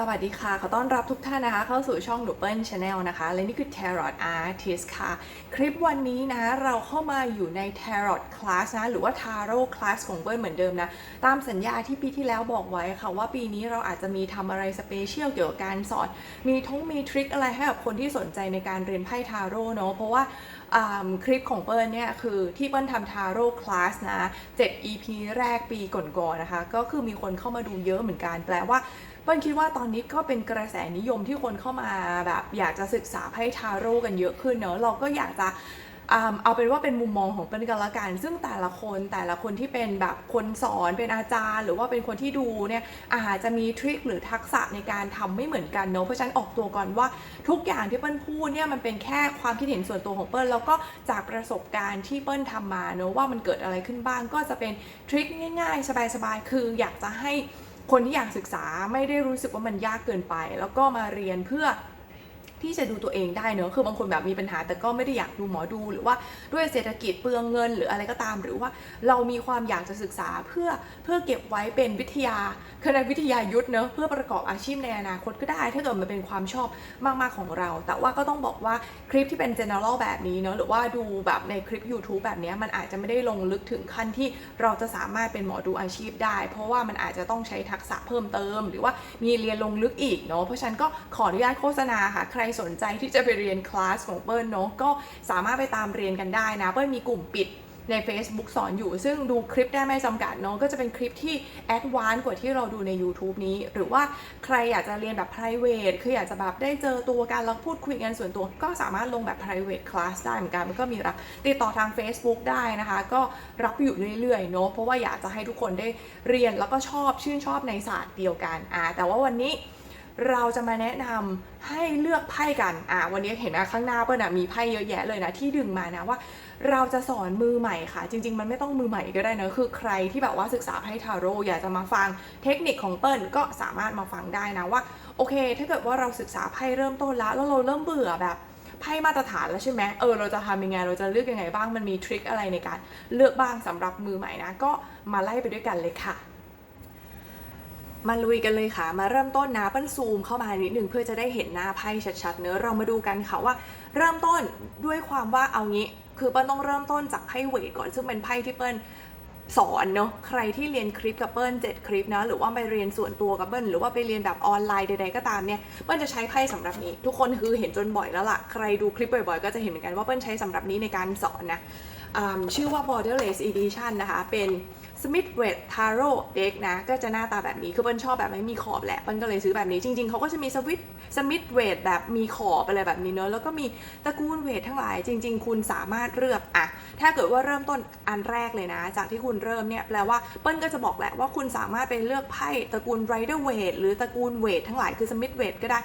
สวัสดีค่ะ ขอต้อนรับทุกท่านนะคะ เข้าสู่ช่องหนูเปิลชาแนลนะคะ และนี่คือ Tarot Artist ค่ะ คลิปวันนี้นะ เราเข้ามาอยู่ใน Tarot Class นะ หรือว่า Tarot Class ของเปิลเหมือนเดิมนะ ตามสัญญาที่ปีที่แล้วบอกไว้ค่ะ ว่าปีนี้เราอาจจะมีทำอะไรสเปเชียลเกี่ยวกับการสอน มีทงมีทริคอะไรให้กับคนที่สนใจในการเรียนไพ่ทาโร่เนาะ เพราะว่าคลิปของเปิ้ลเนี่ยคือที่เปิ้ลทำทาโร่คลาสนะ 7 EP แรกปีก่อนๆนะคะ ก็คือมีคนเข้ามาดูเยอะเหมือนกัน แปลว่า เปิ้ลคิดว่าตอนนี้ก็เป็นกระแสนิยมที่คนเข้ามาแบบอยากจะศึกษาไพ่ทาโร่กันเยอะขึ้นเนอะเราก็อยากจะเอาเป็นว่าเป็นมุมมองของเปิ้ลกันละกัน ซึ่งแต่ละคนแต่ละคนที่เป็นแบบคนสอนเป็นอาจารย์ หรือว่าเป็นคนที่ดูเนี่ยอาจจะมีทริคหรือทักษะในการทำไม่เหมือนกันเนอะเพราะฉะนั้นออกตัวก่อนว่าทุกอย่างที่เปิ้ลพูดเนี่ยมันเป็นแค่ความคิดเห็นส่วนตัวของเปิ้ลแล้วก็จากประสบการณ์ที่เปิ้ลทำมาเนอะว่ามันเกิดอะไรขึ้นบ้างก็จะเป็นทริคง่าย ๆ สบายๆคืออยากจะให้ คนที่อยากศึกษาไม่ได้รู้สึกว่ามันยากเกินไป แล้วก็มาเรียนเพื่อ ที่จะดูตัวเองได้เนอะคือบางคนแบบมีปัญหาแต่ก็ไม่ได้อยากดูหมอดูหรือว่าด้วยเศรษฐกิจเปลืองเงินหรืออะไรก็ตาม หรือว่าเรามีความอยากจะศึกษาเพื่อเพื่อเก็บไว้เป็นวิทยาคณะวิทยายุทธเนอะเพื่อประกอบอาชีพในอนาคตก็ได้ ถ้าเกิดมันเป็นความชอบมาก ๆ ของเรา แต่ว่าก็ต้องบอกว่าคลิปที่เป็น general แบบนี้เนอะหรือว่าดูแบบในคลิป YouTube แบบนี้มันอาจจะไม่ได้ลงลึกถึงขั้นที่เราจะสามารถเป็นหมอดูอาชีพได้ เพราะว่ามันอาจจะต้องใช้ทักษะเพิ่มเติม หรือว่ามีเรียนลงลึกอีกเนาะเพราะฉะนั้นก็ขออนุญาตโฆษณาค่ะใครสนใจที่จะไปเรียนคลาสของเปิ้ลเนาะก็สามารถไปตามเรียนกันได้นะ เปิ้ลมีกลุ่มปิดใน Facebook สอนอยู่ ซึ่งดูคลิปได้ไม่จำกัดเนาะก็จะเป็นคลิปที่แอดวานซ์กว่าที่เราดูใน YouTube นี้ หรือว่าใครอยากจะเรียนแบบ private คืออยากจะแบบได้เจอตัวกัน แล้วพูดคุยกันส่วนตัว ก็สามารถลงแบบ private class ได้เหมือนกัน มันก็มีรับติดต่อทาง Facebook ได้นะคะ ก็รับอยู่เรื่อยๆเนาะเพราะว่าอยากจะให้ทุกคนได้เรียนแล้วก็ชอบชื่นชอบในศาสตร์เดียวกันอ่าแต่ว่าวันนี้ เราจะมาแนะนำให้เลือกไพ่กัน อ่าวันนี้เห็นนะข้างหน้าเปิ้ลนะมีไพ่เยอะแยะเลยนะที่ดึงมานะว่า เราจะสอนมือใหม่ค่ะ จริง ๆ มันไม่ต้องมือใหม่ก็ได้นะคือใครที่แบบว่าศึกษาไพ่ทาโร่อยากจะมาฟังเทคนิคของเปิ้ลก็สามารถมาฟังได้นะว่าโอเค ถ้าเกิดว่าเราศึกษาไพ่เริ่มต้นแล้วแล้วเราเริ่มเบื่อแบบไพ่มาตรฐานแล้วใช่ไหมเออเราจะทำยังไงเราจะเลือกยังไงบ้างมันมีทริคอะไรในการเลือกบ้างสำหรับมือใหม่นะก็มาไล่ไปด้วยกันเลยค่ะ มาลุยกันเลยค่ะ มาเริ่มต้นนะเปิ้ลซูมเข้ามานิดหนึ่งเพื่อจะได้เห็นหน้าไพ่ชัดๆเนื้อเรามาดูกันค่ะว่า เริ่มต้นด้วยความว่าเอางี้ คือเปิ้ลต้องเริ่มต้นจากไพ่เวทก่อนซึ่งเป็นไพ่ที่เปิ้ลสอนเนอะใครที่เรียนคลิปกับเปิ้ล7คลิปนะหรือว่าไปเรียนส่วนตัวกับเปิ้ลหรือว่าไปเรียนแบบออนไลน์ใดๆก็ตามเนี่ยเปิ้ลจะใช้ไพ่สำหรับนี้ ทุกคนคือเห็นจนบ่อยแล้วล่ะใครดูคลิปบ่อยๆ ก็จะเห็นเหมือนกันว่าเปิ้ลใช้สำหรับนี้ในการสอนนะชื่อว่า borderless edition นะคะเป็น Smith w e t Tarot Deck นะ ก็จะหน้าตาแบบนี้ คือเปิ้ลชอบแบบไม่มีขอบแหละเปิ้ลก็เลยซื้อแบบนี้ จริง ๆเขาก็จะมีสวิตสมิธเวทแบบมีขอบอะไรแบบนี้เนอะแล้วก็มีตระกูลเวททั้งหลายจริง ๆ คุณสามารถเลือกอะถ้าเกิดว่าเริ่มต้นอันแรกเลยนะ จากที่คุณเริ่มเนี่ยแปลว่าเปิ้ลก็จะบอกแหละว่าคุณสามารถไปเลือกไพ่ตระกูลไรเดอร์เวทหรือตระกูลเวททั้งหลายคือสมิธเวทก็ได้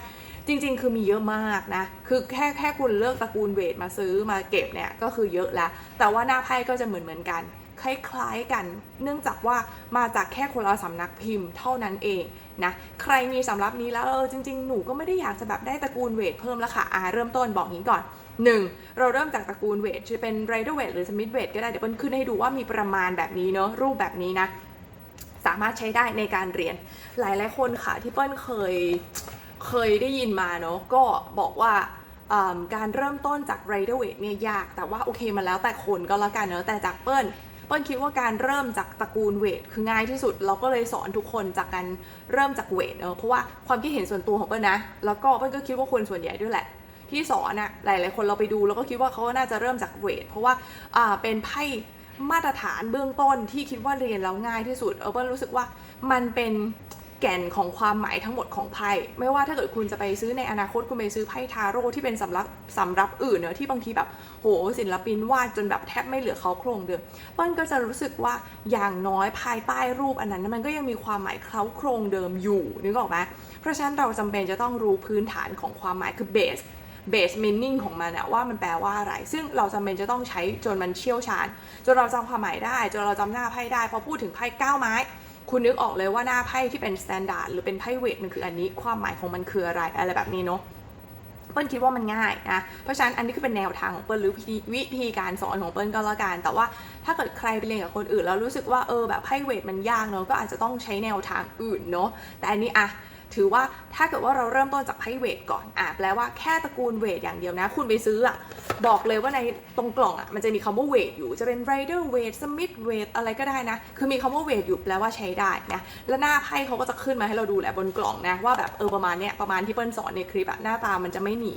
จริงๆ คือมีเยอะมากนะ คือแค่แค่คุณเลือกตระกูลเวทมาซื้อมาเก็บเนี่ยก็คือเยอะแล้ว แต่ว่าหน้าไพ่ก็จะเหมือนเหมือนกัน คล้ายๆกัน เนื่องจากว่ามาจากแค่คนละสำนักพิมพ์เท่านั้นเองนะใครมีสำรับนี้แล้วเออจริง ๆ หนูก็ไม่ได้อยากจะแบบได้ตระกูลเวทเพิ่มแล้วค่ะอ่าเริ่มต้นบอกงี้ก่อน 1. เราเริ่มจากตระกูลเวทจะเป็นไรเดอร์เวทหรือสมิธเวทก็ได้เดี๋ยวเปิ้ลขึ้นให้ดูว่ามีประมาณแบบนี้เนาะรูปแบบนี้นะ สามารถใช้ได้ในการเรียนหลายๆคนค่ะที่เปิ้ลเคยเคยได้ยินมาเนาะก็บอกว่าการเริ่มต้นจากไรเดอร์เวทเนี่ยยาก แต่ว่าโอเคมันแล้วแต่คนก็แล้วกันเนาะแต่จากเปิ้ล ปิ้ลคิดว่าการเริ่มจากตระกูลเวทคือง่ายที่สุด เราก็เลยสอนทุกคนจากการเริ่มจากเวทเนอะเพราะว่าความคิดเห็นส่วนตัวของเปิ้ลนะ แล้วก็เปิ้ลก็คิดว่าคนส่วนใหญ่ด้วยแหละ ที่สอนอะหลาย ๆ คนเราไปดูแล้วก็คิดว่าเขาน่าจะเริ่มจากเวทเพราะว่าอ่าเป็นไพ่มาตรฐานเบื้องต้นที่คิดว่าเรียนแล้วง่ายที่สุดเออเปิ้ลรู้สึกว่ามันเป็น แก่นของความหมายทั้งหมดของไพ่ไม่ว่าถ้าเกิดคุณจะไปซื้อในอนาคตคุณไปซื้อไพ่ทาโร่ที่เป็นสำรับสำรับอื่นเนอะที่บางทีแบบโหศิลปินวาดจนแบบแทบไม่เหลือเขาโครงเดิมเปิ้ลก็จะรู้สึกว่าอย่างน้อยภายใต้รูปอันนั้นมันก็ยังมีความหมายเคล้าโครงเดิมอยู่นึกออกไหมเพราะฉะนั้นเราจำเป็นจะต้องรู้พื้นฐานของความหมายคือเบสเบสมินนิ่งของมันอะว่ามันแปลว่าอะไร ซึ่งเราจำเป็นจะต้องใช้จนมันเชี่ยวชาญ จนเราจำความหมายได้ จนเราจำหน้าไพ่ได้พอพูดถึงไพ่เก้าไม้ คุณนึกออกเลยว่าหน้าไพ่ที่เป็นสแตนดาร์ดหรือเป็นไพ่เวทมันคืออันนี้ความหมายของมันคืออะไรอะไรแบบนี้เนาะเปิ้ลคิดว่ามันง่ายนะ เพราะฉะนั้นอันนี้คือเป็นแนวทางของเปิ้ลหรือวิธีการสอนของเปิ้ลก็แล้วกัน แต่ว่าถ้าเกิดใครไปเรียนกับคนอื่นแล้วรู้สึกว่าเออแบบไพ่เวทมันยากเนาะก็อาจจะต้องใช้แนวทางอื่นเนาะ แต่อันนี้อะ ถือว่าถ้าเกิดว่าเราเริ่มต้นจากไพ่เวทก่อนอะแปลว่าแค่ตระกูลเวทอย่างเดียวนะ คุณไปซื้ออะบอกเลยว่าในตรงกล่องอะมันจะมีคำว่าเวทอยู่จะเป็น rider weight smith weight อะไรก็ได้นะ คือมีคำว่าเวทอยู่แปลว่าใช้ได้นะแล้วหน้าไพ่เขาก็จะขึ้นมาให้เราดูแหละบนกล่องนะว่าแบบเออประมาณเนี้ยประมาณที่เปิ้ลสอนในคลิปอะหน้าตามันจะไม่หนี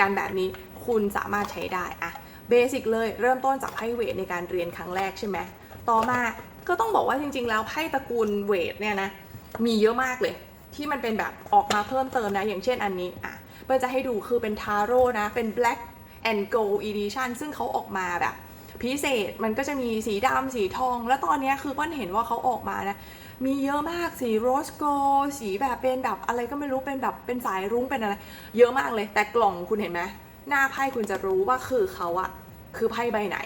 กันแบบนี้คุณสามารถใช้ได้อะเบสิกเลยเริ่มต้นจากไพ่เวทในการเรียนครั้งแรกใช่ไหมต่อมาก็ต้องบอกว่าจริง ๆ แล้วไพ่ตระกูลเวทเนี่ยนะมีเยอะมากเลย ที่มันเป็นแบบออกมาเพิ่มเติมนะ อย่างเช่นอันนี้อะเปิ้ลจะให้ดูคือเป็นทาโร่นะ เป็น black and gold edition ซึ่งเขาออกมาแบบพิเศษมันก็จะมีสีดำสีทอง แล้วตอนนี้คือเปิ้ลเห็นว่าเขาออกมานะ มีเยอะมากสีโรสโกสีแบบเป็นแบบอะไรก็ไม่รู้เป็นแบบเป็นสายรุ้งเป็นอะไร เยอะมากเลย แต่กล่องคุณเห็นไหมหน้าไพ่คุณจะรู้ว่าคือเขาอะคือไพ่ใบไหน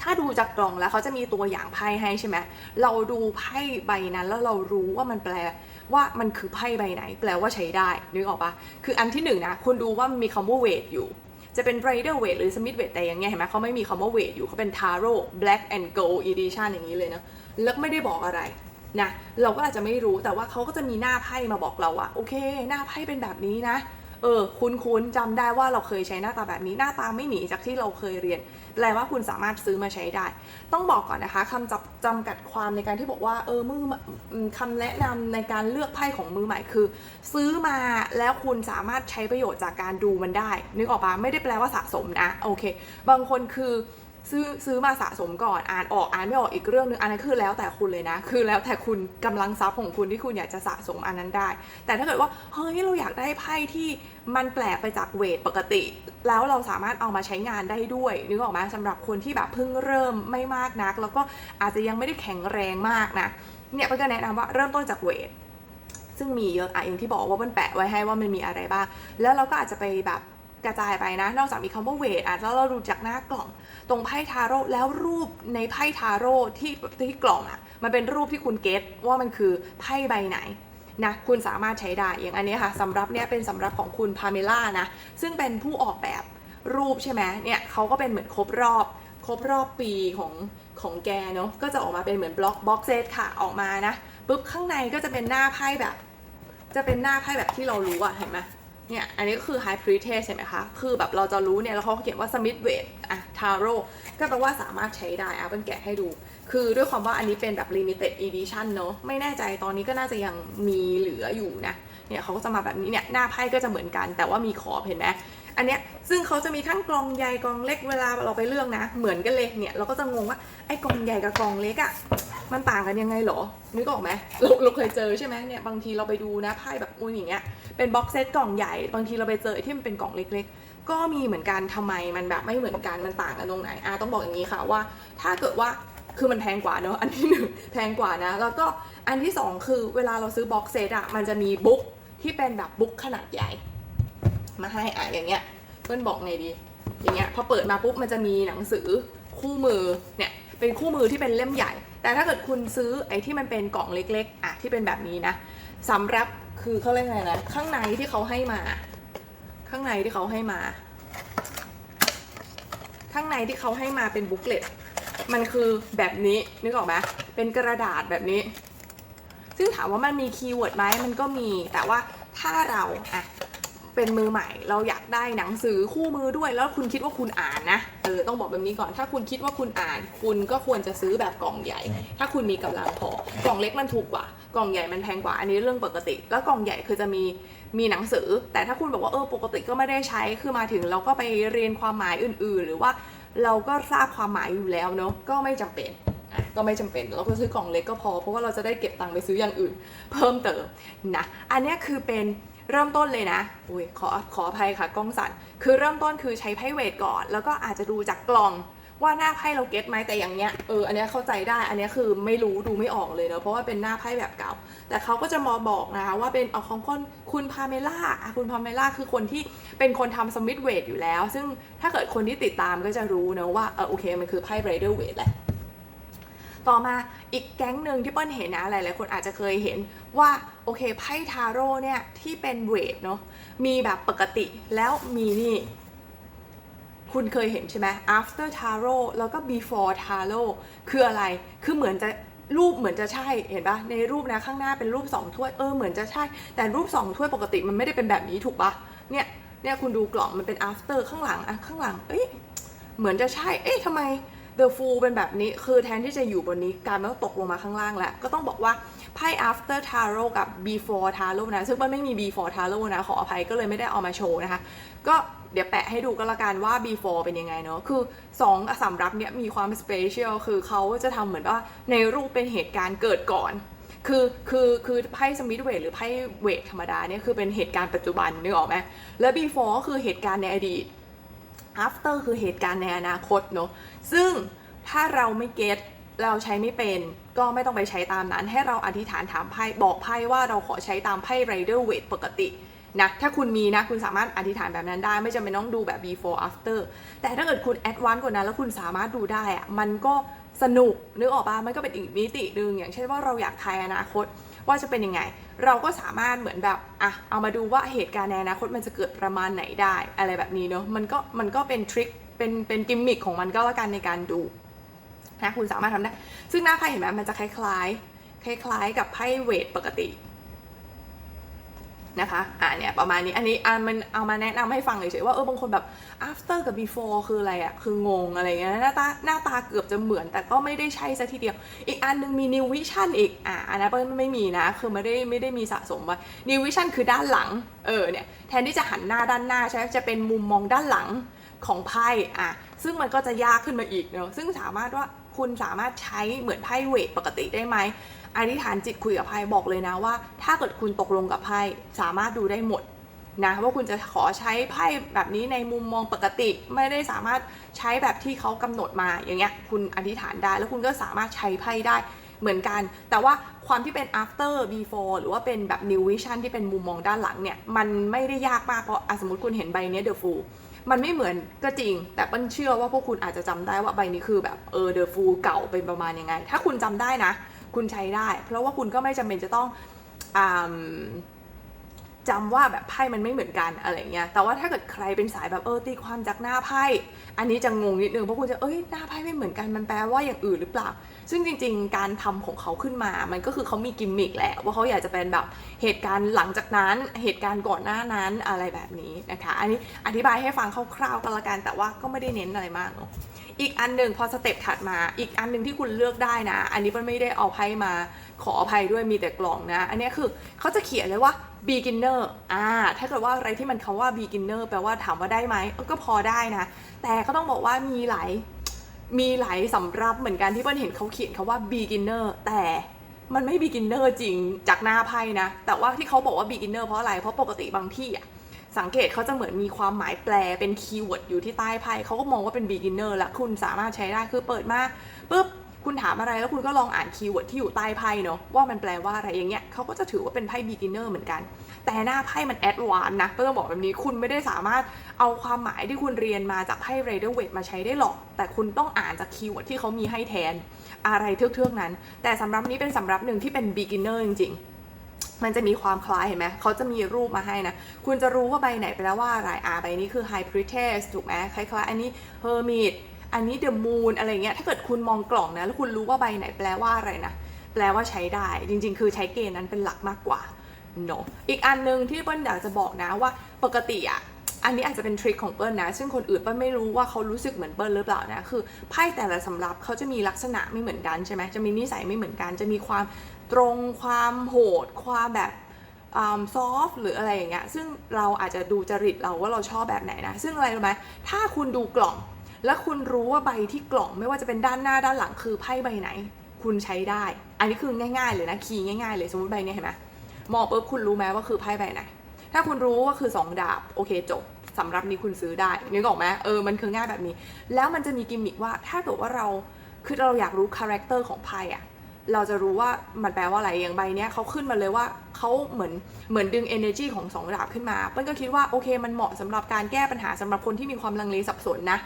ถ้าดูจากกล่องแล้วเขาจะมีตัวอย่างไพ่ให้ใช่ไหมเราดูไพ่ใบนั้นแล้วเรารู้ว่ามันแปล ว่ามันคือไพ่ใบไหน แปลว่าใช้ได้นึกออกปะคืออันที่หนึ่งนะคุณดูว่ามีคำว่าเวทอยู่ จะเป็น Rider Weight หรือ Smith Weight แต่อย่างเงี้ยเห็นไหมเขาไม่มีคำว่า weight อยู่เขาเป็น Taro Black and Gold Edition อย่างนี้เลยนะแล้วไม่ได้บอกอะไรนะเราก็อาจจะไม่รู้แต่ว่าเขาก็จะมีหน้าไพ่มาบอกเราว่าโอเค หน้าไพ่เป็นแบบนี้นะ เออ คุ้นๆจำได้ว่าเราเคยใช้หน้าตาแบบนี้หน้าตาไม่หนีจากที่เราเคยเรียนแปลว่าคุณสามารถซื้อมาใช้ได้ ต้องบอกก่อนนะคะคำจำจำกัดความในการที่บอกว่าเออมือคำแนะนำในการเลือกไพ่ของมือใหม่คือ ซื้อมาแล้วคุณสามารถใช้ประโยชน์จากการดูมันได้ นึกออกปะไม่ได้แปลว่าสะสมนะโอเค บางคนคือ ซื้อซื้อมาสะสมก่อนอ่านออกอ่านไม่ออกอีกเรื่องหนึงอันนั้นคือแล้วแต่คุณเลยนะ คือแล้วแต่คุณกำลังทรัพย์ของคุณที่คุณอยากจะสะสมอันนั้นได้ แต่ถ้าเกิดว่าเฮ้ยเราอยากได้ไพ่ที่มันแปลกไปจากเวทปกติ แล้วเราสามารถเอามาใช้งานได้ด้วยนึกออกไหมสำหรับคนที่แบบเพิ่งเริ่มไม่มากนัก แล้วก็อาจจะยังไม่ได้แข็งแรงมากนะเนี่ยก็จะแนะนำว่าเริ่มต้นจากเวทซึ่งมีเยอะอะอย่างที่บอกว่ามันแปะไว้ให้ว่ามันมีอะไรบ้าง แล้วเราก็อาจจะไปแบบ กระจายไปนะ นอกจากมีคำว่าเวทอาจจะเราดูจากหน้ากล่อง ตรงไพ่ทาโร่แล้วรูปในไพ่ทาโร่ที่ที่กล่องอะมันเป็นรูปที่คุณเก็ตว่ามันคือไพ่ใบไหนนะคุณสามารถใช้ได้ อย่างอันนี้ค่ะสำรับเนี่ยเป็นสำรับของคุณพาเมล่านะ ซึ่งเป็นผู้ออกแบบรูปใช่ไหมเนี่ยเขาก็เป็นเหมือนครบรอบครบรอบปีของของแกเนาะก็จะออกมาเป็นเหมือนบล็อกบ็อกเซตค่ะออกมานะปุ๊บข้างในก็จะเป็นหน้าไพ่แบบ จะเป็นหน้าไพ่แบบที่เรารู้อะเห็นไหม เนี่ยอันนี้ก็คือ High Priestess เห็นไหมคะ คือแบบเราจะรู้เนี่ย แล้วเขาเขียนว่า Smith Weight อะ taro ก็แปลว่าสามารถใช้ได้อะเป็นแกะให้ดู คือด้วยความว่าอันนี้เป็นแบบ Limited Edition เนอะไม่แน่ใจตอนนี้ก็น่าจะยังมีเหลืออยู่นะ เนี่ยเขาก็จะมาแบบนี้เนี่ย หน้าไพ่ก็จะเหมือนกัน แต่ว่ามีขอบเห็นไหมอันเนี้ยซึ่งเขาจะมีทั้งกล่องใหญ่กล่องเล็กเวลาเราไปเลือกนะ เหมือนกันเลยเนี่ยเราก็จะงงว่าไอ้กล่องใหญ่กับกล่องเล็กอะ มันต่างกันยังไงหรอนึกออกไหมเราเราเคยเจอใช่ไหมเนี่ยบางทีเราไปดูนะไพ่แบบอุ้ยอย่างเงี้ยเป็นบ็อกเซตกล่องใหญ่บางทีเราไปเจอที่มันเป็นกล่องเล็ก ๆ ก็มีเหมือนกันทำไมมันแบบไม่เหมือนกันมันต่างกันตรงไหนอะต้องบอกอย่างนี้ค่ะว่า ถ้าเกิดว่าคือมันแพงกว่าเนอะอันที่หนึ่งแพงกว่านะ แล้วก็อันที่สองคือเวลาเราซื้อบ็อกเซตอะมันจะมีบุ๊กที่เป็นแบบบุ๊กขนาดใหญ่ มาให้อะอย่างเงี้ยเพื่อนบอกไงดี อย่างเงี้ยพอเปิดมาปุ๊บมันจะมีหนังสือคู่มือเนี่ยเป็นคู่มือที่เป็นเล่มใหญ่ แต่ถ้าเกิดคุณซื้อไอ้ที่มันเป็นกล่องเล็กๆ อะที่เป็นแบบนี้นะสำหรับคือเขาเรียกไงนะข้างในที่เขาให้มา ข้างในที่เขาให้มา ข้างในที่เขาให้มาเป็นบุ๊กเลตมันคือแบบนี้นึกออกไหมเป็นกระดาษแบบนี้ ซึ่งถามว่ามันมีคีย์เวิร์ดไหมมันก็มีแต่ว่าถ้าเราอะ เป็นมือใหม่ เราอยากได้หนังสือคู่มือด้วย แล้วคุณคิดว่าคุณอ่านนะเออต้องบอกแบบนี้ก่อน ถ้าคุณคิดว่าคุณอ่าน คุณก็ควรจะซื้อแบบกล่องใหญ่ ถ้าคุณมีกำลังพอกล่องเล็กมันถูกกว่ากล่องใหญ่มันแพงกว่าอันนี้เรื่องปกติ แล้วกล่องใหญ่คือจะมีมีหนังสือ แต่ถ้าคุณบอกว่าเออปกติก็ไม่ได้ใช้คือมาถึง เราก็ไปเรียนความหมายอื่น ๆ หรือว่าเราก็ทราบความหมายอยู่แล้วเนาะก็ไม่จำเป็นอะก็ไม่จำเป็นเราก็ซื้อกล่องเล็กก็พอ เพราะว่าเราจะได้เก็บตังค์ไปซื้ออย่างอื่น เพิ่มเติมนะอันเนี้ยคือเป็น เริ่มต้นเลยนะ อุ้ยขอขออภัยค่ะกล้องสั่น คือเริ่มต้นคือใช้ไพ่เวทก่อน แล้วก็อาจจะดูจากกล่องว่าหน้าไพ่เราเก็ตไหมแต่อย่างเนี้ย เออ อันเนี้ยเข้าใจได้ อันเนี้ยคือไม่รู้ดูไม่ออกเลยเนอะเพราะว่าเป็นหน้าไพ่แบบเก่า แต่เขาก็จะมาบอกนะคะว่าเป็นเอาของคนคุณพาเมล่าคุณพาเมล่าคือคนที่เป็นคนทำสมิธเวทอยู่แล้ว ซึ่งถ้าเกิดคนที่ติดตามก็จะรู้นะว่า เออโอเค มันคือไพ่ไรเดอร์เวทแหละ ต่อมาอีกแก๊งหนึ่งที่เปิ้ลเห็นนะหลายๆคนอาจจะเคยเห็นว่าโอเคไพ่ทาโร่เนี่ยที่เป็นเวทเนาะมีแบบปกติแล้วมีนี่คุณเคยเห็นใช่ไหม after tarot แล้วก็ before tarot คืออะไร คือเหมือนจะรูปเหมือนจะใช่ เห็นปะในรูปนะข้างหน้าเป็นรูปสองถ้วย เออเหมือนจะใช่ แต่รูปสองถ้วยปกติมันไม่ได้เป็นแบบนี้ถูกปะเนี่ย เนี่ยคุณดูกล่องมันเป็น after ข้างหลังอะข้างหลัง เอ้ย เหมือนจะใช่ เอ๊ะทำไม The Fool เป็นแบบนี้คือแทนที่จะอยู่บนนี้การมันต้องตกลงมาข้างล่างแล้วก็ต้องบอกว่าไพ่ after tarot กับ before tarot นะ ซึ่งมันไม่มี before tarot นะ ขออภัยก็เลยไม่ได้เอามาโชว์นะคะ ก็เดี๋ยวแปะให้ดูก็แล้วกันว่า before เป็นยังไงเนาะ คือ2อสำรับเนี่ยมีความ special คือเขาจะทำเหมือนว่าในรูปเป็นเหตุการณ์เกิดก่อน คือ คือ คือไพ่สมิธเวทหรือไพ่เวทธรรมดาเนี่ยคือเป็นเหตุการณ์ปัจจุบันนึกออกไหมแล้ว before ก็คือเหตุการณ์ในอดีต after คือเหตุการณ์ในอนาคตเนาะซึ่งถ้าเราไม่เก็ตเราใช้ไม่เป็นก็ไม่ต้องไปใช้ตามนั้น ให้เราอธิษฐานถามไพ่บอกไพ่ว่าเราขอใช้ตามไพ่ rider weight ปกตินะถ้าคุณมีนะคุณสามารถอธิษฐานแบบนั้นได้ ไม่จำเป็นต้องดูแบบ before after แต่ถ้าเกิดคุณ advance กว่านั้นแล้วคุณสามารถดูได้อะมันก็สนุกนึกออกปะมันก็เป็นอีกมิติหนึ่งอย่างเช่นว่าเราอยากทายอนาคต ว่าจะเป็นยังไง เราก็สามารถเหมือนแบบอะเอามาดูว่าเหตุการณ์ในอนาคตมันจะเกิดประมาณไหนได้ อะไรแบบนี้เนาะมันก็มันก็เป็นทริคเป็นเป็นกิมมิคของมันก็แล้วกันในการดูนะคุณสามารถทำได้ ซึ่งหน้าไพ่เห็นไหมมันจะคล้ายๆ คล้ายๆ กับไพ่เวทปกติ นะคะอ่าเนี่ยประมาณนี้อันนี้อ่ามันเอามาแนะนำให้ฟังเฉยๆว่าเออบางคนแบบ after กับ before คืออะไรอะคืองงอะไรเงี้ยหน้าตาหน้าตาเกือบจะเหมือนแต่ก็ไม่ได้ใช่ซะทีเดียว อีกอันหนึงมี new vision อีกอ่าอันนั้นเปิ้ลไม่มีนะคือไม่ได้ไม่ได้มีสะสมไว้ new vision คือด้านหลังเออเนี่ยแทนที่จะหันหน้าด้านหน้าใช่จะเป็นมุมมองด้านหลังของไพ่อะซึ่งมันก็จะยากขึ้นมาอีกเนาะซึ่งสามารถว่าคุณสามารถใช้เหมือนไพ่เวทปกติได้ไหม อธิษฐานจิตคุยกับไพ่บอกเลยนะว่า ถ้าเกิดคุณตกลงกับไพ่สามารถดูได้หมดนะว่าคุณจะขอใช้ไพ่แบบนี้ในมุมมองปกติไม่ได้สามารถใช้แบบที่เขากำหนดมาอย่างเงี้ยคุณอธิษฐานได้ แล้วคุณก็สามารถใช้ไพ่ได้เหมือนกัน แต่ว่าความที่เป็น after before หรือว่าเป็นแบบ new vision ที่เป็นมุมมองด้านหลังเนี่ย มันไม่ได้ยากมากเพราะอะสมมติคุณเห็นใบเนี้ย the fool มันไม่เหมือนก็จริง แต่ปั้นเชื่อว่าพวกคุณอาจจะจำได้ว่าใบนี้คือแบบเออ the fool เก่าเป็นประมาณยังไง ถ้าคุณจำได้นะ คุณใช้ได้ เพราะว่าคุณก็ไม่จำเป็นจะต้องอจำว่าแบบไพ่มันไม่เหมือนกันอะไรเงี้ย แต่ว่าถ้าเกิดใครเป็นสายแบบเออตีความจากหน้าไพ่ อันนี้จะงงนิดนึงเพราะคุณจะเอ้ยหน้าไพ่ไม่เหมือนกันมันแปลว่าอย่างอื่นหรือเปล่า ซึ่งจริง ๆ การทำของเขาขึ้นมา มันก็คือเขามีกิมมิคแหละว่าเขาอยากจะเป็นแบบเหตุการณ์หลังจากนั้นเหตุการณ์ก่อนหน้านั้นอะไรแบบนี้นะคะ อันนี้อธิบายให้ฟังคร่าวๆกันละกันแต่ว่าก็ไม่ได้เน้นอะไรมากเนาะ อีกอันหนึ่งพอสเต็ปถัดมา อีกอันหนึ่งที่คุณเลือกได้นะ อันนี้มันไม่ได้เอาไพ่มาขออภัยด้วยมีแต่กล่องนะ อันนี้คือเขาจะเขียนเลยว่า beginner อ่า ถ้าเกิดว่าอะไรที่มันคาว่า beginner แปลว่าถามว่าได้ไหม ก็พอได้นะ แต่ก็ต้องบอกว่ามีหลาย มีหลายสำรับเหมือนกันที่เปิ้ลเห็นเขาเขียนคาว่า beginner แต่มันไม่ beginner จริงจากหน้าไพ่นะ แต่ว่าที่เขาบอกว่า beginner เพราะอะไร เพราะปกติบางที่อะ สังเกตเขาจะเหมือนมีความหมายแปลเป็นคีย์เวิร์ดอยู่ที่ใต้ไพ่เขาก็มองว่าเป็น beginner แล้วคุณสามารถใช้ได้คือเปิดมาปุ๊บคุณถามอะไรแล้วคุณก็ลองอ่านคีย์เวิร์ดที่อยู่ใต้ไพ่เนาะว่ามันแปลว่าอะไรอย่างเงี้ยเขาก็จะถือว่าเป็นไพ่ beginner เหมือนกัน แต่หน้าไพ่มันแอดวานนะก็ต้องบอกแบบนี้คุณไม่ได้สามารถเอาความหมายที่คุณเรียนมาจากไพ่ Rider Waite มาใช้ได้หรอก แต่คุณต้องอ่านจากคีย์เวิร์ดที่เขามีให้แทนอะไรเทือกๆนั้น แต่สำหรับนี้เป็นสำหรับหนึ่งที่เป็น beginner จริงๆ มันจะมีความคล้ายเห็นไหม เขาจะมีรูปมาให้นะ คุณจะรู้ว่าใบไหนไปแล้วว่าอะไรอ่าใบนี้คือ High Priestess ถูกไหมคล้ายๆ อันนี้ Hermit อันนี้ The Moon อะไรเงี้ย ถ้าเกิดคุณมองกล่องนะ แล้วคุณรู้ว่าใบไหนแปลว่าอะไรนะ แปลว่าใช้ได้ จริง ๆ คือใช้เกณฑ์นั้นเป็นหลักมากกว่าเนอะอีกอันหนึ่งที่เปิ้ลอยากจะบอกนะว่าปกติอะอันนี้อาจจะเป็นทริคของเปิ้ลนะ ซึ่งคนอื่นเปิ้ลไม่รู้ว่าเขารู้สึกเหมือนเปิ้ลหรือเปล่านะ คือไพ่แต่ละสำรับเขาจะมีลักษณะไม่เหมือนกันใช่ไหมจะมีนิสัยไม่เหมือนกัน จะมีความ ตรงความโหดความแบบซอฟหรืออะไรอย่างเงี้ยซึ่งเราอาจจะดูจริตเราว่าเราชอบแบบไหนนะ ซึ่งอะไรรู้ไหมถ้าคุณดูกล่อง แล้วคุณรู้ว่าใบที่กล่องไม่ว่าจะเป็นด้านหน้าด้านหลังคือไพ่ใบไหน คุณใช้ได้ อันนี้คือง่ายๆเลยนะคีย์ง่ายๆเลยสมมติใบนี้เห็นไหมมองปุ๊บคุณรู้ไหมว่าคือไพ่ใบไหน ถ้าคุณรู้ว่าคือ 2 ดาบโอเคจบสำหรับนี้คุณซื้อได้นึกออกไหมเออมันคือง่ายแบบนี้ แล้วมันจะมีกิมมิคว่าถ้าเกิดว่าเราคือเราอยากรู้คาแรคเตอร์ของไพ่อะ เราจะรู้ว่ามันแปลว่าอะไรอย่างใบเนี้ยเขาขึ้นมาเลยว่าเขาเหมือนเหมือนดึง energy ของสองดาบขึ้นมาเปิ้ลก็คิดว่าโอเค มันเหมาะสำหรับการแก้ปัญหาสำหรับคนที่มีความลังเลสับสนนะ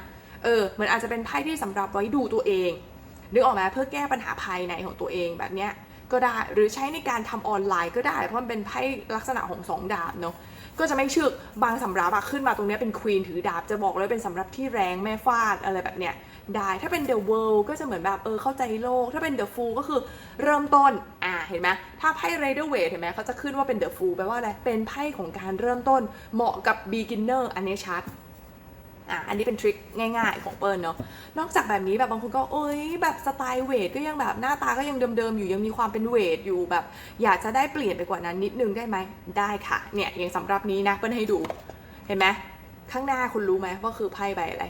เออเหมือนอาจจะเป็นไพ่ที่สำหรับไว้ดูตัวเองนึกออกไหมเพื่อแก้ปัญหาภายในของตัวเองแบบเนี้ยก็ได้หรือใช้ในการทำออนไลน์ก็ได้เพราะมันเป็นไพ่ลักษณะของสองดาบเนาะก็จะไม่ชึกบางสำรับอะขึ้นมาตรงนี้เป็นควีนถือดาบจะบอกเลยเป็นสำรับที่แรงแม่ฟาดอะไรแบบเนี้ย ได้ถ้าเป็น The World ก็จะเหมือนแบบเออเข้าใจโลก ถ้าเป็น The Fool ก็คือเริ่มต้นอ่าเห็นไหมถ้าไพ่ Rider Waite เห็นไหมเขาจะขึ้นว่าเป็น The Fool แปลว่าอะไร เป็นไพ่ของการเริ่มต้นเหมาะกับ beginner อันนี้ชัดอะอันนี้เป็นทริคง่ายๆของเปิลเนาะ นอกจากแบบนี้แบบบางคนก็เอ้ยแบบสไตล์เวทก็ยังแบบหน้าตาก็ยังเดิมๆอยู่ยังมีความเป็นเวทอยู่แบบ อยากจะได้เปลี่ยนไปกว่านั้นนิดนึงได้ไหมได้ค่ะเนี่ยอย่างสำหรับนี้นะเปิ้ลให้ดูเห็นไหมข้างหน้าคุณรู้ไหมว่าคือไพ่ใบอะไร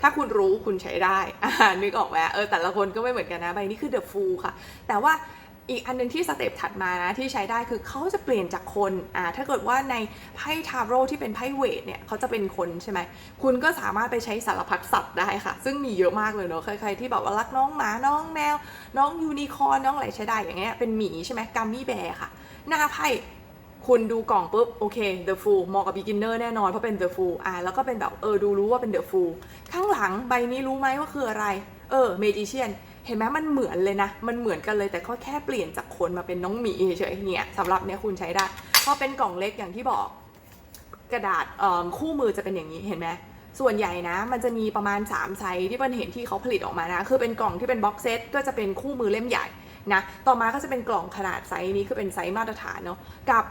ถ้าคุณรู้คุณใช้ได้อ่านึกออกไหมเออแต่ละคนก็ไม่เหมือนกันนะใบนี้คือ The Fool ค่ะ แต่ว่าอีกอันหนึงที่สเต็ปถัดมานะที่ใช้ได้คือเขาจะเปลี่ยนจากคนอ่าถ้าเกิดว่าในไพ่ทาโร่ที่เป็นไพ่เวทเนี่ยเขาจะเป็นคนใช่ไหมคุณก็สามารถไปใช้สารพัดสัตว์ได้ค่ะ ซึ่งมีเยอะมากเลยเนาะใครๆที่แบบว่ารักน้องหมาน้องแมว น้องยูนิคอร์นน้องอะไรใช้ได้อย่างเงี้ยเป็นหมีใช่ไหมกัมมี่แบร์ค่ะ หน้าไพ่ คุณดูกล่องปุ๊บโอเค The Fool เหมาะกับ beginner แน่นอน เพราะเป็น The Fool อ่าแล้วก็เป็นแบบเออดูรู้ว่าเป็น The Fool ข้างหลังใบนี้รู้ไหมว่าคืออะไร เออ Magician เห็นไหมมันเหมือนเลยนะ มันเหมือนกันเลยแต่ก็แค่เปลี่ยนจากคนมาเป็นน้องหมีเฉยๆเนี่ยสำหรับเนี่ยคุณใช้ได้เพราะเป็นกล่องเล็กอย่างที่บอก กระดาษคู่มือจะเป็นอย่างนี้เห็นไหมส่วนใหญ่นะ มันจะมีประมาณ 3 ไซส์ที่เปิ้ลเห็นที่เขาผลิตออกมานะ คือเป็นกล่องที่เป็นบ็อกเซตก็จะเป็นคู่มือเล่มใหญ่นะ ต่อมาก็จะเป็นกล่องขนาดไซส์นี้คือเป็นไซส์มาตรฐานเนาะ กับ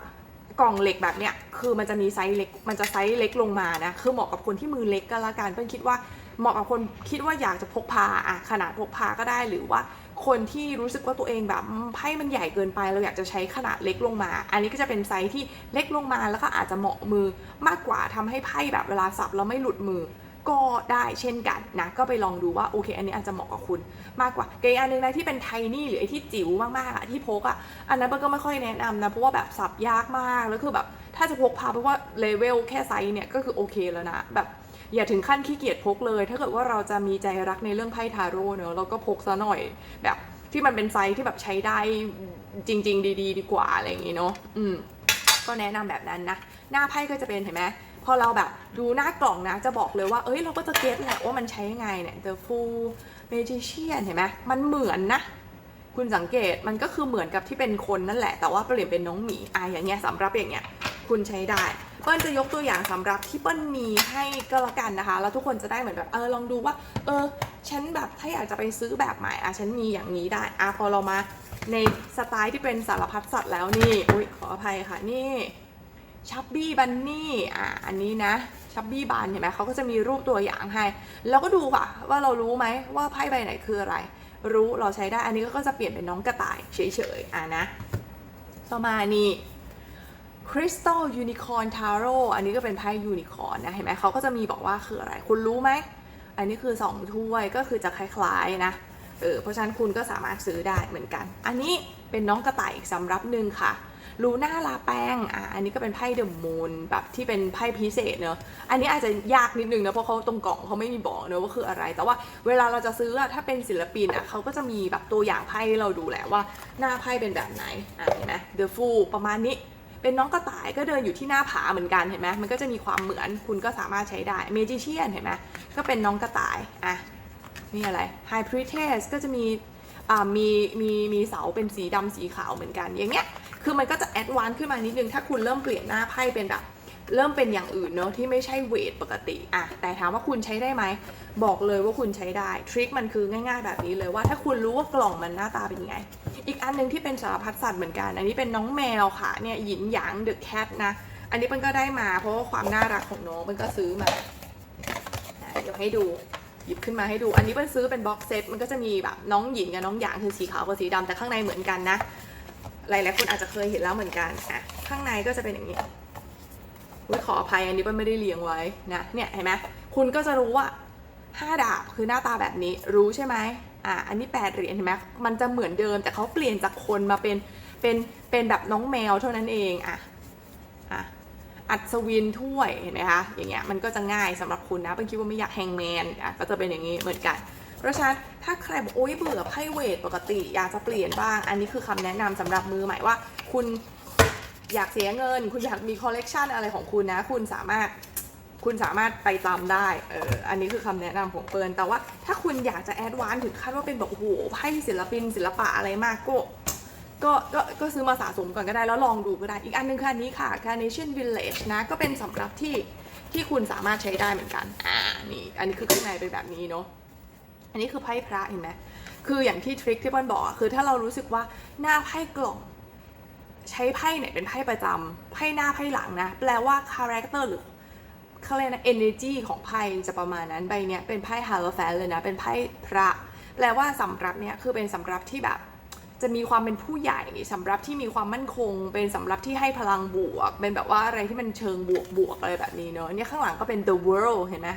กล่องเหล็กแบบเนี้ยคือมันจะมีไซส์เล็ก มันจะไซส์เล็กลงมานะ คือเหมาะกับคนที่มือเล็กก็แล้วกันเปิ้ลคิดว่าเหมาะกับคนคิดว่าอยากจะพกพาอะขนาดพกพาก็ได้หรือว่าคนที่รู้สึกว่าตัวเองแบบไพ่มันใหญ่เกินไปเราอยากจะใช้ขนาดเล็กลงมา อันนี้ก็จะเป็นไซส์ที่เล็กลงมาแล้วก็อาจจะเหมาะมือมากกว่าทำให้ไพ่แบบเวลาสับแล้วไม่หลุดมือ ก็ได้เช่นกันนะก็ไปลองดูว่าโอเค อันนี้อาจจะเหมาะกับคุณมากกว่าเกย์อันหนึงนะที่เป็นไทนี่หรือไอที่จิ๋วมากๆอะที่พกอะอันนั้นเปิ้ลก็ไม่ค่อยแนะนำนะเพราะว่าแบบสับยากมากแล้วคือแบบถ้าจะพกพาเพราะว่าเลเวลแค่ไซส์เนี่ยก็คือโอเคแล้วนะแบบอย่าถึงขั้นขี้เกียจพกเลย ถ้าเกิดว่าเราจะมีใจรักในเรื่องไพ่ทาโร่เนอะเราก็พกซะหน่อย แบบที่มันเป็นไซส์ที่แบบใช้ได้จริง ๆ ดี ๆ ดีกว่าอะไรอย่างงี้เนาะอืมก็แนะนำแบบนั้นนะ หน้าไพ่ก็จะเป็นเห็นไหม พอเราแบบดูหน้ากล่องนะจะบอกเลยว่า เอ้ยเราก็จะเก็ตแหละว่ามันใช้ยังไงเนี่ย The Full Magician เห็นไหมมันเหมือนนะ คุณสังเกตมันก็คือเหมือนกับที่เป็นคนนั่นแหละ แต่ว่าเปลี่ยนเป็นน้องหมีอะอย่างเงี้ยสำหรับอย่างเงี้ยคุณใช้ได้ เปิ้ลจะยกตัวอย่างสำหรับที่เปิ้ลมีให้ก็แล้วกันนะคะ แล้วทุกคนจะได้เหมือนแบบเออลองดูว่า เออ ฉันแบบถ้าอยากจะไปซื้อแบบใหม่อะฉันมีอย่างนี้ได้อะพอเรามาในสไตล์ที่เป็นสารพัดสัตว์แล้วนี่อุ้ยขออภัยค่ะนี่ ชับบี้บันนี่อะอันนี้นะชับบี้บันเห็นไหมเขาก็จะมีรูปตัวอย่างให้แล้วก็ดูค่ะ ว่าเรารู้ไหมว่าไพ่ใบไหนคืออะไร รู้เราใช้ได้อันนี้ก็จะเปลี่ยนเป็นน้องกระต่ายเฉยๆอะนะต่อมานี่ Crystal Unicorn Tarot อันนี้ก็เป็นไพ่ยูนิคอร์นนะเห็นไหมเขาก็จะมีบอกว่าคืออะไร คุณรู้ไหม อันนี้คือ 2 ถ้วยก็คือจะคล้ายๆนะเออเพราะฉะนั้นคุณก็สามารถซื้อได้เหมือนกัน อันนี้เป็นน้องกระต่ายอีกสำรับหนึ่งค่ะ ลูน่าลาแป้งอะอันนี้ก็เป็นไพ่เดอะมูนแบบที่เป็นไพ่พิเศษเนอะอันนี้อาจจะยากนิดนึงนะเพราะเขาตรงกล่องเขาไม่มีบอกเนอะว่าคืออะไร แต่ว่าเวลาเราจะซื้อถ้าเป็นศิลปินอะเขาก็จะมีแบบตัวอย่างไพ่ให้เราดูแหละว่าหน้าไพ่เป็นแบบไหนอะเห็นไหม The Fool ประมาณนี้เป็นน้องกระต่ายก็เดินอยู่ที่หน้าผาเหมือนกันเห็นไหมมันก็จะมีความเหมือนคุณก็สามารถใช้ได้เมจิเชียนเห็นไหมก็เป็นน้องกระต่ายอะนี่อะไรไฮพรีเทสก็จะมีอ่ามีมีมีเสาเป็นสีดำสีขาวเหมือนกันอย่างเงี้ย คือมันก็จะแอดวานซ์ขึ้นมานิดนึง ถ้าคุณเริ่มเปลี่ยนหน้าไพ่เป็นแบบ เริ่มเป็นอย่างอื่นเนอะที่ไม่ใช่เวทปกติอะแต่ถามว่าคุณใช้ได้ไหม บอกเลยว่าคุณใช้ได้ ทริคมันคือง่ายๆแบบนี้เลยว่าถ้าคุณรู้ว่ากล่องมันหน้าตาเป็นยังไง อีกอันหนึงที่เป็นสารพัดสัตว์เหมือนกัน อันนี้เป็นน้องแมวค่ะ เนี่ยหยินหยางเดอะแคทนะ อันนี้มันก็ได้มาเพราะว่าความน่ารักของน้องมันก็ซื้อมาเดี๋ยวให้ดูหยิบขึ้นมาให้ดู อันนี้เป็นซื้อเป็นบ็อกเซต มันก็จะมีแบบน้องหญิงกับน้องหยางคือสีขาวกับสีดำแต่ข้างในเหมือนกันนะ หลายๆคนอาจจะเคยเห็นแล้วเหมือนกันอะข้างในก็จะเป็นอย่างนี้อุ๊ยขออภัยอันนี้เปิ้ลไม่ได้เรียงไว้นะเนี่ยเห็นไหมคุณก็จะรู้ว่าห้าดาบคือหน้าตาแบบนี้รู้ใช่ไหมอะอันนี้แปดเหรียญเห็นไหมมันจะเหมือนเดิมแต่เขาเปลี่ยนจากคนมาเป็นเป็นเป็นแบบน้องแมวเท่านั้นเองอะอะอัศวินถ้วยเห็นไหมคะอย่างเงี้ยมันก็จะง่ายสำหรับคุณนะเป็นคิดว่าไม่อยากแฮงแมนอะก็จะเป็นอย่างนี้เหมือนกัน เพราะฉะนั้นถ้าใครบอกโอ๊ยเบื่อไพ่เวทปกติอยากจะเปลี่ยนบ้าง อันนี้คือคำแนะนำสำหรับมือใหม่ว่า คุณอยากเสียเงิน คุณอยากมีคอลเลกชันอะไรของคุณนะ คุณสามารถคุณสามารถไปตามได้เอออันนี้คือคำแนะนำของเปิร์นแต่ว่าถ้าคุณอยากจะแอดวานซ์ถึงขั้นว่าเป็นแบบโอ้โหไพ่ศิลปิน ศิลปะอะไรมากก็ก็ก็ก็ซื้อมาสะสมก่อนก็ได้แล้วลองดูก็ได้ อีกอันหนึงค่ะอันนี้ค่ะ Carnation Village นะ ก็เป็นสำหรับที่ที่คุณสามารถใช้ได้เหมือนกัน อ่า นี่ อันนี้คือข้างในเป็นแบบนี้เนาะ อันนี้คือไพ่พระเห็นไหมคืออย่างที่ทริคที่เปิ้ลบอกอะคือถ้าเรารู้สึกว่าหน้าไพ่กล่องใช้ไพ่ไหนเป็นไพ่ประจำไพ่หน้าไพ่หลังนะ แปลว่าคาแรคเตอร์หรือเขาเรียกนะ energy ของไพ่จะประมาณนั้นใบเนี้ยเป็นไพ่ฮาร์แฟนเลยนะ เป็นไพ่พระ แปลว่าสำรับเนี้ยคือเป็นสำรับที่แบบ จะมีความเป็นผู้ใหญ่สำรับที่มีความมั่นคง เป็นสำรับที่ให้พลังบวก เป็นแบบว่าอะไรที่มันเชิงบวกบวกอะไรแบบนี้เนอะเนี่ยข้างหลังก็เป็น the world เห็นไหม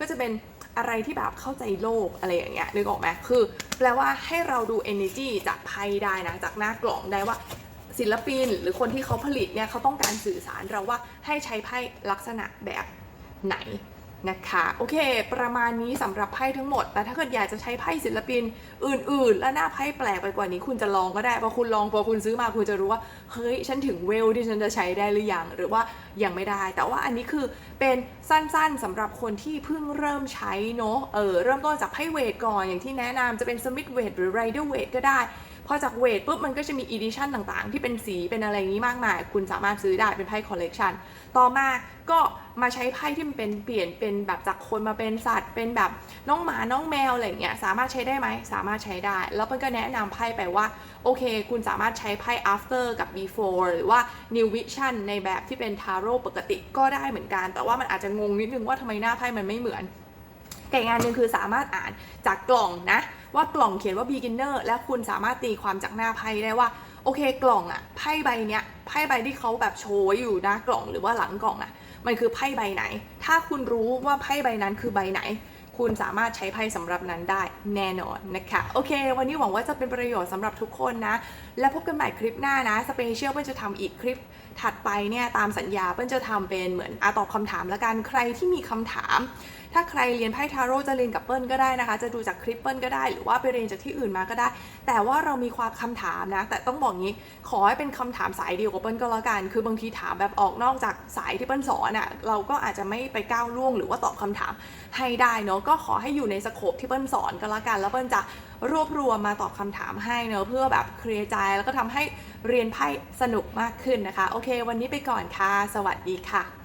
ก็จะเป็น อะไรที่แบบเข้าใจโลกอะไรอย่างเงี้ยนึกออกไหมคือแปลว่าให้เราดู energy จากไพ่ได้นะจากหน้ากล่องได้ว่าศิลปินหรือคนที่เขาผลิตเนี่ยเขาต้องการสื่อสารเราว่าให้ใช้ไพ่ลักษณะแบบไหน นะคะโอเค ประมาณนี้สำหรับไพ่ทั้งหมด แต่ถ้าเกิดอยากจะใช้ไพ่ศิลปินอื่น ๆ และหน้าไพ่แปลกไปกว่านี้คุณจะลองก็ได้พอคุณลองพอคุณซื้อมาคุณจะรู้ว่าเฮ้ยฉันถึงเวลที่ฉันจะใช้ได้หรือยังหรือว่ายังไม่ได้ แต่ว่าอันนี้คือเป็นสั้นๆสำหรับคนที่เพิ่งเริ่มใช้เนาะเออเริ่มต้นจากไพ่เวทก่อนอย่างที่แนะนำจะเป็นสมิธเวทหรือไรเดอร์เวทก็ได้ พอจากเวทปุ๊บมันก็จะมีอีดิชันต่างๆ ที่เป็นสีเป็นอะไรอย่างนี้มากมาย คุณสามารถซื้อได้เป็นไพ่คอลเลกชันต่อมาก็มาใช้ไพ่ที่มันเป็นเปลี่ยนเป็นแบบจากคนมาเป็นสัตว์ เป็นแบบน้องหมาน้องแมวอะไรเงี้ยสามารถใช้ได้ไหมสามารถใช้ได้ แล้วมันก็แนะนำไพ่ไปว่าโอเค คุณสามารถใช้ไพ่ after กับ before หรือว่า new vision ในแบบที่เป็น tarot ปกติก็ได้เหมือนกัน แต่ว่ามันอาจจะงงนิดนึงว่าทำไมหน้าไพ่มันไม่เหมือน แต่งานหนึ่งคือสามารถอ่านจากกล่องนะ ว่ากล่องเขียนว่า beginner และคุณสามารถตีความจากหน้าไพ่ได้ว่า โอเคกล่องอะไพ่ใบเนี้ยไพ่ใบที่เขาแบบโชว์อยู่หน้ากล่องหรือว่าหลังกล่องอะมันคือไพ่ใบไหน ถ้าคุณรู้ว่าไพ่ใบนั้นคือใบไหน คุณสามารถใช้ไพ่สำหรับนั้นได้แน่นอนนะคะ โอเค วันนี้หวังว่าจะเป็นประโยชน์สำหรับทุกคนนะ และพบกันใหม่คลิปหน้านะ สเปเชียลเปิ้ลจะทำอีกคลิปถัดไปเนี่ยตามสัญญาเปิ้ลจะทำเป็นเหมือนอตอบคำถามละกัน ใครที่มีคำถาม ถ้าใครเรียนไพ่ทาโร่จะเรียนกับเปิ้ลก็ได้นะคะ จะดูจากคลิปเปิ้ลก็ได้ หรือว่าไปเรียนจากที่อื่นมาก็ได้ แต่ว่าเรามีความคำถามนะ แต่ต้องบอกงี้ ขอให้เป็นคำถามสายเดียวกับเปิ้ลก็แล้วกัน คือบางทีถามแบบออกนอกจากสายที่เปิ้ลสอนอะ่ะ เราก็อาจจะไม่ไปก้าวล่วง หรือว่าตอบคำถามให้ได้เนาะ ก็ขอให้อยู่ในสโคปที่เปิ้ลสอนก็แล้วกัน แล้วเปิ้ลจะรวบรวมมาตอบคำถามให้เนาะเพื่อแบบเคลียร์ใจแล้วก็ทำให้เรียนไพ่สนุกมากขึ้นนะคะ โอเค วันนี้ไปก่อนค่ะ สวัสดีค่ะ